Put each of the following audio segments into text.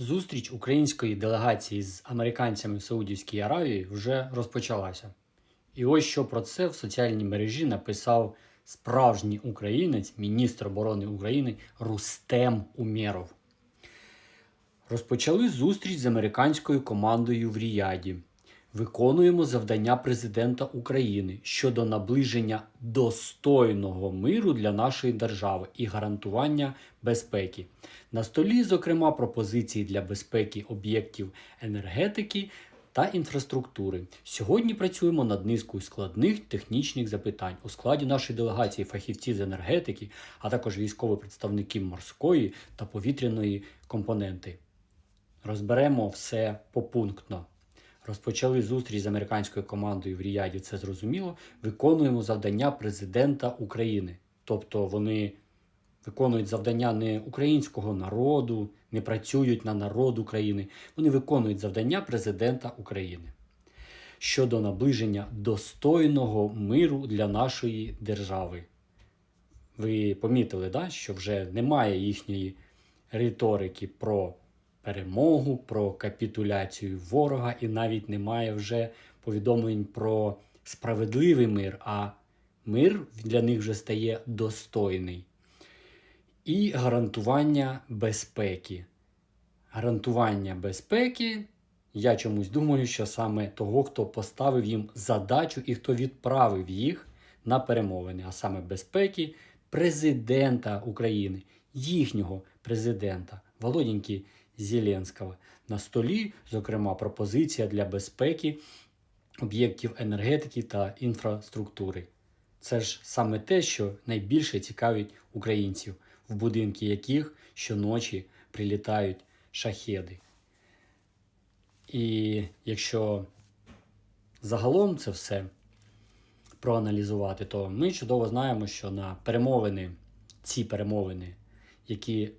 Зустріч української делегації з американцями в Саудівській Аравії вже розпочалася. І ось що про це в соціальній мережі написав справжній українець, міністр оборони України Рустем Умєров. Розпочали зустріч з американською командою в Ріяді. Виконуємо завдання президента України щодо наближення достойного миру для нашої держави і гарантування безпеки. На столі, зокрема, пропозиції для безпеки об'єктів енергетики та інфраструктури. Сьогодні працюємо над низкою складних технічних запитань. У складі нашої делегації фахівці з енергетики, а також військові представники морської та повітряної компоненти. Розберемо все попунктно. Розпочали зустріч з американською командою в Ріяді, це зрозуміло. Виконуємо завдання президента України. Тобто вони виконують завдання не українського народу, не працюють на народ України. Вони виконують завдання президента України щодо наближення достойного миру для нашої держави. Ви помітили, да, що вже немає їхньої риторики про перемогу, про капітуляцію ворога, і навіть немає вже повідомлень про справедливий мир, а мир для них вже стає достойний. І гарантування безпеки. Гарантування безпеки. Я чомусь думаю, що саме того, хто поставив їм задачу і хто відправив їх на перемовини, а саме безпеки президента України, їхнього президента Володіньки Зеленського. На столі, зокрема, пропозиція для безпеки об'єктів енергетики та інфраструктури. Це ж саме те, що найбільше цікавить українців, в будинки яких щоночі прилітають шахеди. І якщо загалом це все проаналізувати, то ми чудово знаємо, що на перемовини, ці перемовини, які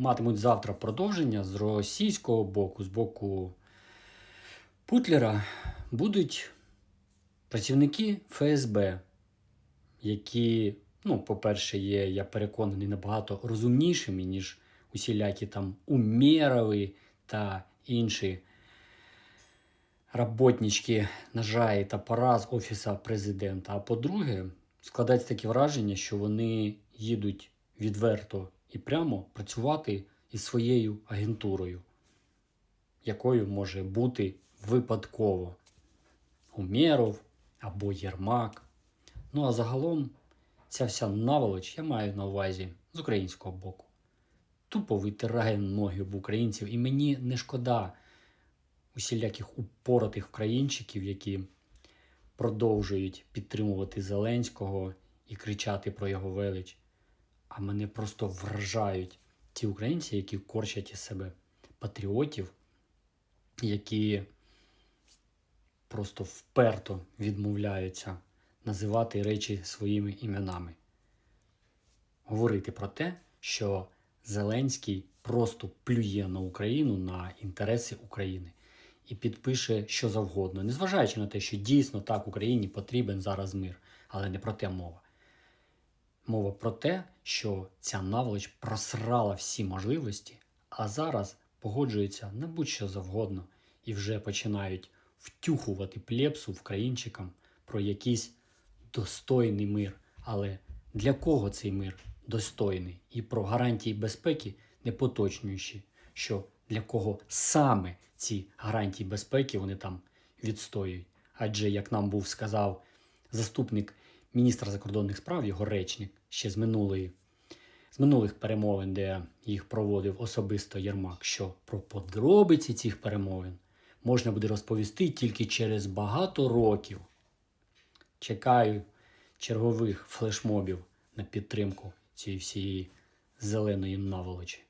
матимуть завтра продовження з російського боку, з боку Путлера, будуть працівники ФСБ, які, ну, по-перше, є, я переконаний, набагато розумнішими, ніж усілякі там Умєрови та інші работнички нажаї та пора з Офіса президента. А по-друге, складається таке враження, що вони їдуть відверто і прямо працювати із своєю агентурою, якою може бути випадково Умєров або Єрмак. Ну а загалом ця вся наволоч я маю на увазі з українського боку. Тупо витирає ноги в українців, і мені не шкода усіляких упоротих українчиків, які продовжують підтримувати Зеленського і кричати про його велич. А мене просто вражають ті українці, які корчать із себе патріотів, які просто вперто відмовляються називати речі своїми іменами. Говорити про те, що Зеленський просто плює на Україну, на інтереси України і підпише що завгодно, незважаючи на те, що дійсно так Україні потрібен зараз мир, але не про те мова. Мова про те, що ця наволоч просрала всі можливості, а зараз погоджується на будь-що завгодно і вже починають втюхувати плепсу вкраїнчикам про якийсь достойний мир. Але для кого цей мир достойний? І про гарантії безпеки не поточнюючи, що для кого саме ці гарантії безпеки вони там відстоюють. Адже, як нам був сказав заступник міністра закордонних справ, його речник ще з минулої. З минулих перемовин, де їх проводив особисто Єрмак, що про подробиці цих перемовин можна буде розповісти тільки через багато років. Чекаю чергових флешмобів на підтримку цієї всієї зеленої наволочі.